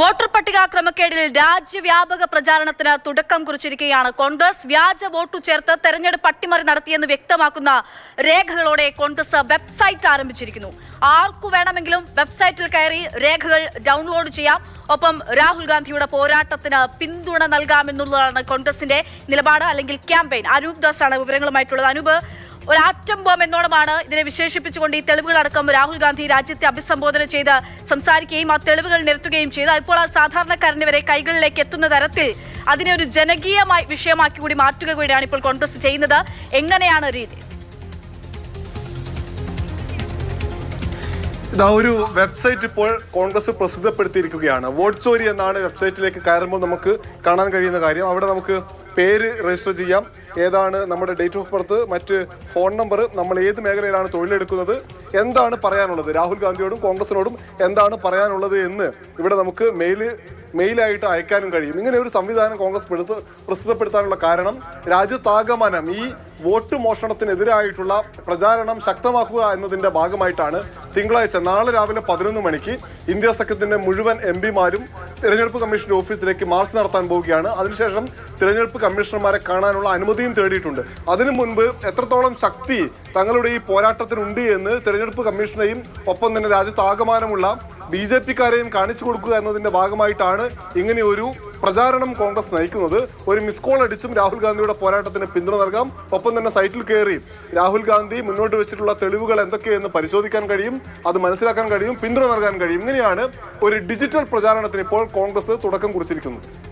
Voter പട്ടിക ക്രമക്കേടിൽ രാജ്യവ്യാപക പ്രചാരണത്തിന് തുടക്കം കുറിച്ചിരിക്കുകയാണ് കോൺഗ്രസ്. വ്യാജ വോട്ടു ചേർത്ത് തെരഞ്ഞെടുപ്പ് അട്ടിമറി നടത്തിയെന്ന് വ്യക്തമാക്കുന്ന രേഖകളോടെ കോൺഗ്രസ് വെബ്സൈറ്റ് ആരംഭിച്ചിരിക്കുന്നു. ആർക്കു വേണമെങ്കിലും വെബ്സൈറ്റിൽ കയറി രേഖകൾ ഡൗൺലോഡ് ചെയ്യാം. ഒപ്പം രാഹുൽ ഗാന്ധിയുടെ പോരാട്ടത്തിന് പിന്തുണ നൽകാമെന്നുള്ളതാണ് കോൺഗ്രസിന്റെ നിലപാട് അല്ലെങ്കിൽ ക്യാമ്പയിൻ. അനൂപ് ദാസ് ആണ് വിവരങ്ങളുമായിട്ടുള്ളത്. അനൂപ് ഒരു ആറ്റം ബോംബ് എന്നോണമാണ് ഇതിനെ വിശേഷിപ്പിച്ചുകൊണ്ട് ഈ തെളിവുകളടക്കം രാഹുൽ ഗാന്ധി രാജ്യത്തെ അഭിസംബോധന ചെയ്ത് സംസാരിക്കുകയും ആ തെളിവുകൾ നിരത്തുകയും ചെയ്ത്. ഇപ്പോൾ ആ സാധാരണക്കാരന് വരെ കൈകളിലേക്ക് എത്തുന്ന തരത്തിൽ അതിനെ ഒരു ജനകീയമായി വിഷയമാക്കി കൂടി മാറ്റുക കൂടിയാണ് ഇപ്പോൾ കോൺഗ്രസ് ചെയ്യുന്നത്. എങ്ങനെയാണ് രീതി? ഇതാ ഒരു വെബ്സൈറ്റ് ഇപ്പോൾ കോൺഗ്രസ് പ്രസിദ്ധപ്പെടുത്തിയിരിക്കുകയാണ്. വോട്ട് ചോരി എന്നാണ് വെബ്സൈറ്റിലേക്ക് കയറുമ്പോൾ നമുക്ക് കാണാൻ കഴിയുന്ന കാര്യം. അവിടെ നമുക്ക് പേര് രജിസ്റ്റർ ചെയ്യാം. ഏതാണ് നമ്മുടെ ഡേറ്റ് ഓഫ് ബർത്ത് മറ്റ് ഫോൺ നമ്പർ നമ്മൾ ഏത് മേഖലയിലാണ് തൊഴിലെടുക്കുന്നത് എന്താണ് പറയാനുള്ളത്? രാഹുൽ ഗാന്ധിയോടും കോൺഗ്രസിനോടും എന്താണ് പറയാനുള്ളത് എന്ന് ഇവിടെ നമുക്ക് മെയിൽ മെയിലായിട്ട് അയക്കാനും കഴിയും. ഇങ്ങനെ ഒരു സംവിധാനം കോൺഗ്രസ് പ്രസിദ്ധ- പ്രസിദ്ധപ്പെടുത്താനുള്ള കാരണം രാജ്യത്താകമാനം ഈ വോട്ട് മോഷണത്തിനെതിരായിട്ടുള്ള പ്രചാരണം ശക്തമാക്കുക എന്നതിന്റെ ഭാഗമായിട്ടാണ് തിങ്കളാഴ്ച നാളെ രാവിലെ പതിനൊന്ന് മണിക്ക് ഇന്ത്യ സഖ്യത്തിന്റെ മുഴുവൻ എം പിമാരും തിരഞ്ഞെടുപ്പ് കമ്മീഷന്റെ ഓഫീസിലേക്ക് മാർച്ച് നടത്താൻ പോവുകയാണ്. അതിനുശേഷം തിരഞ്ഞെടുപ്പ് കമ്മീഷണർമാരെ കാണാനുള്ള അനുമതിയും തേടിയിട്ടുണ്ട്. അതിനു മുൻപ് എത്രത്തോളം ശക്തി തങ്ങളുടെ ഈ പോരാട്ടത്തിനുണ്ട് എന്ന് തിരഞ്ഞെടുപ്പ് കമ്മീഷനെയും ഒപ്പം തന്നെ രാജ്യത്താകമാനമുള്ള ബി ജെ പിക്കാരെയും കാണിച്ചു കൊടുക്കുക എന്നതിന്റെ ഭാഗമായിട്ടാണ് ഇങ്ങനെ ഒരു പ്രചാരണം കോൺഗ്രസ് നയിക്കുന്നത്. ഒരു മിസ് കോൾ അടിച്ചും രാഹുൽ ഗാന്ധിയുടെ പോരാട്ടത്തിന് പിന്തുണ നൽകാം. ഒപ്പം തന്നെ സൈറ്റിൽ കയറി രാഹുൽ ഗാന്ധി മുന്നോട്ട് വെച്ചിട്ടുള്ള തെളിവുകൾ എന്തൊക്കെയെന്ന് പരിശോധിക്കാൻ കഴിയും അത് മനസ്സിലാക്കാൻ കഴിയും പിന്തുണ നൽകാൻ കഴിയും. ഇങ്ങനെയാണ് ഒരു ഡിജിറ്റൽ പ്രചാരണത്തിന് ഇപ്പോൾ കോൺഗ്രസ് തുടക്കം കുറിച്ചിരിക്കുന്നത്.